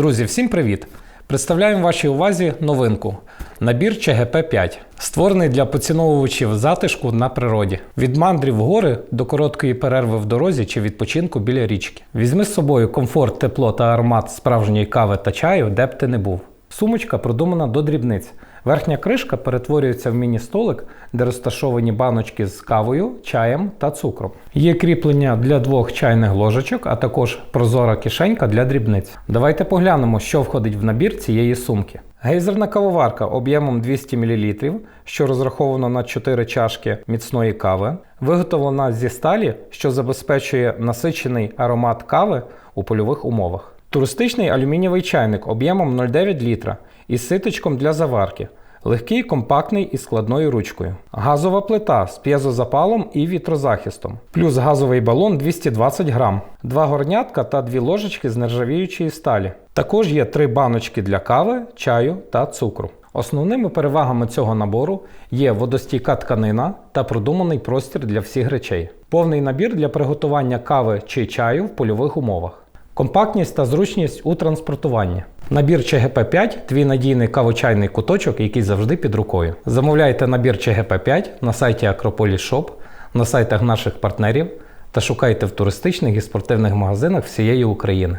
Друзі, всім привіт! Представляємо вашій увазі новинку. Набір ЧГП-5, створений для поціновувачів затишку на природі. Від мандрів в гори до короткої перерви в дорозі чи відпочинку біля річки. Візьми з собою комфорт, тепло та аромат справжньої кави та чаю, де б ти не був. Сумочка продумана до дрібниць. Верхня кришка перетворюється в міні-столик, де розташовані баночки з кавою, чаєм та цукром. Є кріплення для двох чайних ложечок, а також прозора кишенька для дрібниць. Давайте поглянемо, що входить в набір цієї сумки. Гейзерна кавоварка об'ємом 200 мл, що розраховано на 4 чашки міцної кави, виготовлена зі сталі, що забезпечує насичений аромат кави у польових умовах. Туристичний алюмінієвий чайник об'ємом 0,9 літра із ситочком для заварки. Легкий, компактний і складною ручкою. Газова плита з п'єзозапалом і вітрозахистом. Плюс газовий балон 220 грам. Два горнятка та дві ложечки з нержавіючої сталі. Також є три баночки для кави, чаю та цукру. Основними перевагами цього набору є водостійка тканина та продуманий простір для всіх речей. Повний набір для приготування кави чи чаю в польових умовах. Компактність та зручність у транспортуванні. Набір ЧГП5 твій надійний кавочайний куточок, який завжди під рукою. Замовляйте набір ЧГП5 на сайті Shop, на сайтах наших партнерів та шукайте в туристичних і спортивних магазинах всієї України.